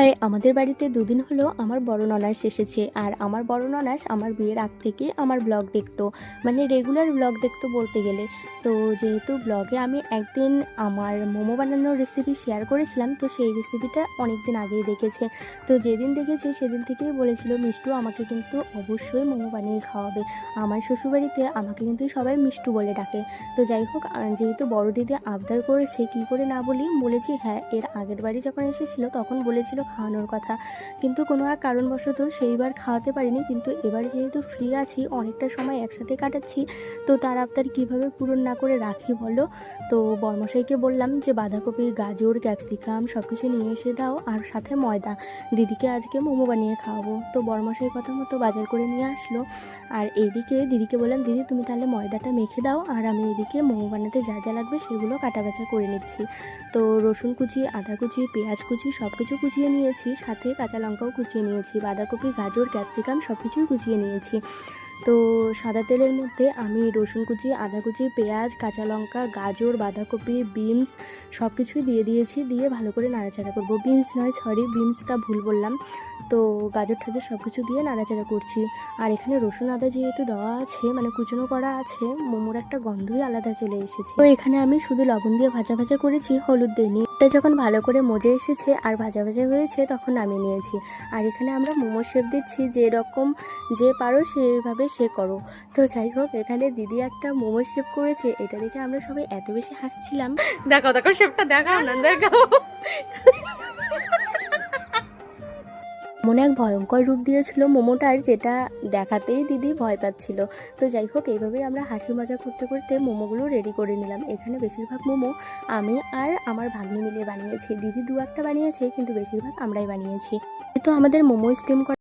High আমাদের বাড়িতে দুদিন হলো আমার বড় ননাস এসেছে। আর আমার বড় ননাস আমার বিয়ের আগ থেকে আমার ব্লগ দেখতো। মানে রেগুলার ব্লগ দেখতো বলতে গেলে। তো যেহেতু ব্লগে আমি একদিন আমার মোমো বানানোর রেসিপি শেয়ার করেছিলাম, তো সেই রেসিপিটা অনেক দিন আগেই দেখেছে। তো যেদিন দেখেছে সেদিন থেকেই বলেছিল, মিষ্টু, আমাকে কিন্তু অবশ্যই মোমো বানিয়ে খাওয়াবে। আমার শ্বশুরবাড়িতে আমাকে কিন্তু সবাই মিষ্টু বলে ডাকে। তো যাই হোক যেহেতু বড় দিদি আবদার করেছে, কি করে না বলি, বলেছি হ্যাঁ এর আগের বাড়ি যখন এসেছিল, তখন বলেছিল খাওয়ানোর কথা। কিন্তু কোনো এক কারণবশত সেইবার খাওয়াতে পারিনি। কিন্তু এবার যেহেতু ফ্রি আছি, অনেকটা সময় একসাথে কাটাচ্ছি, তো তার আবদার কীভাবে পূরণ না করে রাখি বলো? তো বর্মশাইকে বললাম যে, বাঁধাকপি, গাজর, ক্যাপসিকাম সব কিছু নিয়ে এসে দাও, আর সাথে ময়দা। দিদিকে আজকে মোমো বানিয়ে খাওয়াবো। তো বর্মশাই কথা মতো বাজার করে নিয়ে আসলো। আর এইদিকে দিদিকে বললাম, দিদি, তুমি তাহলে ময়দাটা মেখে দাও, আর আমি এদিকে মোমো বানাতে যা যা লাগবে সেগুলো কাটা বাছা করে নিচ্ছি। তো রসুন কুচি, আদা কুচি, পেঁয়াজ কুচি সব কিছু কুচিয়ে নিয়েছি, সাথে কাঁচা লঙ্কাও কুচিয়ে নিয়েছি, বাঁধাকপি, গাজর, ক্যাপসিকাম সব কিছুই কুচিয়ে নিয়েছি। তো সাদা তেলের মধ্যে আমি রসুন কুচি, আদা কুচি, পেঁয়াজ, কাঁচা লঙ্কা, গাজর, বাঁধাকপি, বিনস সব কিছুই দিয়ে দিয়েছি, দিয়ে ভালো করে নাড়াচাড়া করব। বিনস নয়, সরি, বিনসটা ভুল বললাম। তো গাজর ঠাজর সব কিছু দিয়ে নাড়াচাড়া করছি। আর এখানে রসুন, আদা যেহেতু দেওয়া আছে মানে কুচনো করা আছে, মোমোর একটা গন্ধই আলাদা চলে এসেছে। তো এখানে আমি শুধু লবণ দিয়ে ভাজা ভাজা করেছি, হলুদ দিইনি এটা যখন ভালো করে মজে এসেছে আর ভাজা ভাজা হয়েছে তখন নামিয়ে নিয়েছি। আর এখানে আমরা মোমো শেপ দিচ্ছি যে রকম যে পারো সেইভাবে সে করো। তো যাই হোক এখানে দিদি একটা মোমো শেপ করেছে এটা দেখে আমরা সবাই এত বেশি হাসছিলাম। দেখো দেখো শেপটা দেখো না। দেখাও। মনে এক ভয়ঙ্কর রূপ দিয়েছিল মোমোটার যেটা দেখাতেই দিদি ভয় পাচ্ছিল। তো যাই হোক, এইভাবেই আমরা হাসি মজা করতে করতে মোমোগুলো রেডি করে নিলাম। এখানে বেশিরভাগ মোমো আমি আর আমার ভাগ্নি মিলে বানিয়েছি। দিদি দু একটা বানিয়েছে, কিন্তু বেশিরভাগ আমরাই বানিয়েছি। তো আমাদের মোমো স্টিম করা